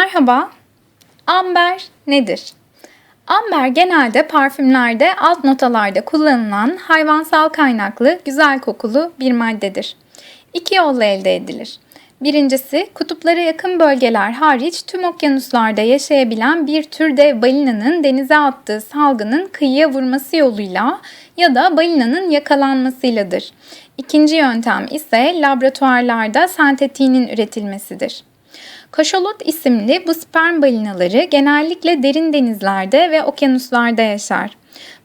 Merhaba. Amber nedir? Amber genelde parfümlerde alt notalarda kullanılan hayvansal kaynaklı güzel kokulu bir maddedir. İki yolla elde edilir. Birincisi kutuplara yakın bölgeler hariç tüm okyanuslarda yaşayabilen bir tür dev balinanın denize attığı salgının kıyıya vurması yoluyla ya da balinanın yakalanmasıyladır. İkinci yöntem ise laboratuvarlarda sentetiğinin üretilmesidir. Kaşalot isimli bu sperm balinaları genellikle derin denizlerde ve okyanuslarda yaşar.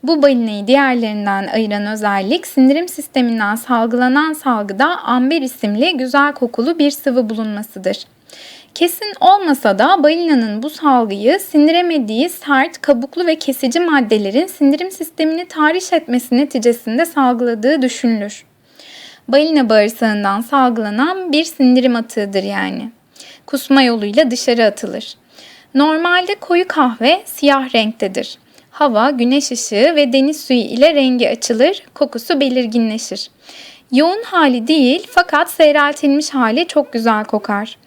Bu balinayı diğerlerinden ayıran özellik sindirim sisteminden salgılanan salgıda amber isimli güzel kokulu bir sıvı bulunmasıdır. Kesin olmasa da balinanın bu salgıyı sindiremediği sert, kabuklu ve kesici maddelerin sindirim sistemini tahriş etmesi neticesinde salgıladığı düşünülür. Balina bağırsağından salgılanan bir sindirim atığıdır yani kusma yoluyla dışarı atılır. Normalde koyu kahve siyah renktedir. Hava, güneş ışığı ve deniz suyu ile rengi açılır, kokusu belirginleşir. Yoğun hali değil fakat seyreltilmiş hali çok güzel kokar.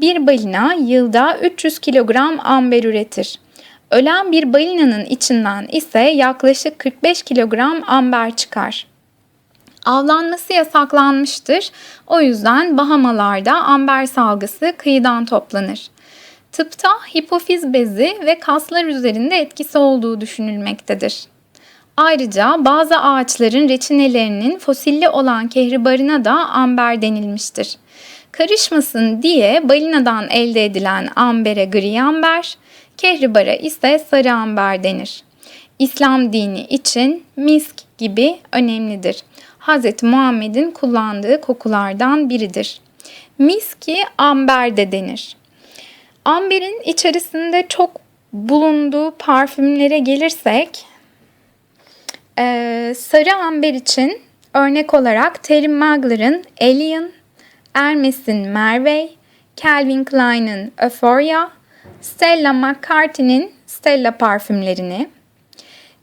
Bir balina yılda 300 kilogram amber üretir. Ölen bir balinanın içinden ise yaklaşık 45 kilogram amber çıkar. Avlanması yasaklanmıştır. O yüzden Bahamalarda amber salgısı kıyıdan toplanır. Tıpta hipofiz bezi ve kaslar üzerinde etkisi olduğu düşünülmektedir. Ayrıca bazı ağaçların reçinelerinin fosilli olan kehribarına da amber denilmiştir. Karışmasın diye balinadan elde edilen ambere gri amber, kehribara ise sarı amber denir. İslam dini için misk gibi önemlidir. Hz. Muhammed'in kullandığı kokulardan biridir. Miski amber de denir. Amberin içerisinde çok bulunduğu parfümlere gelirsek e, sarı amber için örnek olarak Terry Magler'ın Alien, Hermes'in Merveille, Calvin Klein'in Euphoria, Stella McCartney'nin Stella parfümlerini,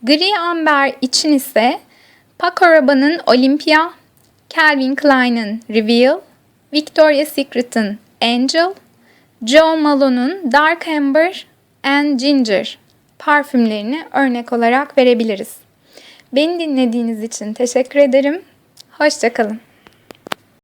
Gri amber için ise Paco Rabanne'ın Olympia, Calvin Klein'in Reveal, Victoria's Secret'ın Angel, Joe Malone'un Dark Amber and Ginger parfümlerini örnek olarak verebiliriz. Beni dinlediğiniz için teşekkür ederim. Hoşçakalın.